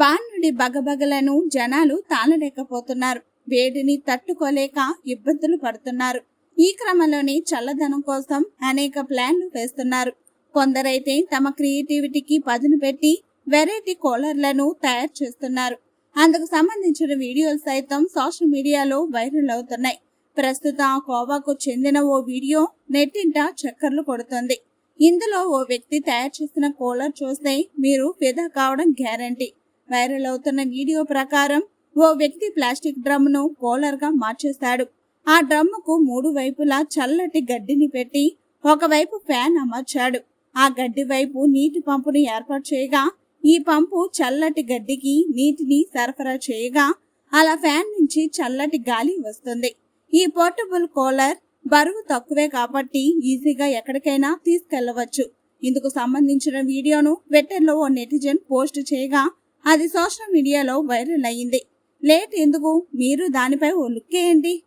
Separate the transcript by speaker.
Speaker 1: బాణుడి బగబగలను జనాలు తాళలేకపోతున్నారు. వేడిని తట్టుకోలేక ఇబ్బందులు పడుతున్నారు. ఈ క్రమంలోనే చల్లదనం కోసం అనేక ప్లాన్లు వేస్తున్నారు. కొందరైతే తమ క్రియేటివిటీకి పదును పెట్టి వెరైటీ కూలర్లను తయారు చేస్తున్నారు. అందుకు సంబంధించిన వీడియోలు సైతం సోషల్ మీడియాలో వైరల్ అవుతున్నాయి. ప్రస్తుతం కోవాకు చెందిన ఓ వీడియో నెట్టింట చక్కర్లు కొడుతుంది. ఇందులో ఓ వ్యక్తి తయారు చేసిన కూలర్ చూస్తే మీరు ఫిదా కావడం గ్యారంటీ. వైరల్ అవుతున్న వీడియో ప్రకారం ఓ వ్యక్తి ప్లాస్టిక్ డ్రమ్ను కోలర్గా మార్చేస్తాడు. ఆ డ్రమ్ముకు మూడు వైపులా చల్లటి గడ్డిని పెట్టి ఒకవైపు ఫ్యాన్ అమర్చాడు. ఆ గడ్డి వైపు నీటి పంపును ఏర్పాటు చేయగా ఈ పంపు చల్లటి గడ్డికి నీటిని సరఫరా చేయగా అలా ఫ్యాన్ నుంచి చల్లటి గాలి వస్తుంది. ఈ పోర్టబుల్ కూలర్ బరువు తక్కువే కాబట్టి ఈజీగా ఎక్కడికైనా తీసుకెళ్ళవచ్చు. ఇందుకు సంబంధించిన వీడియోను ట్విట్టర్లో ఓ నెటిజన్ పోస్ట్ చేయగా అది సోషల్ మీడియాలో వైరల్ అయ్యింది. లేట్ ఎందుకు? మీరు దానిపై ఓ లుక్ వేయండి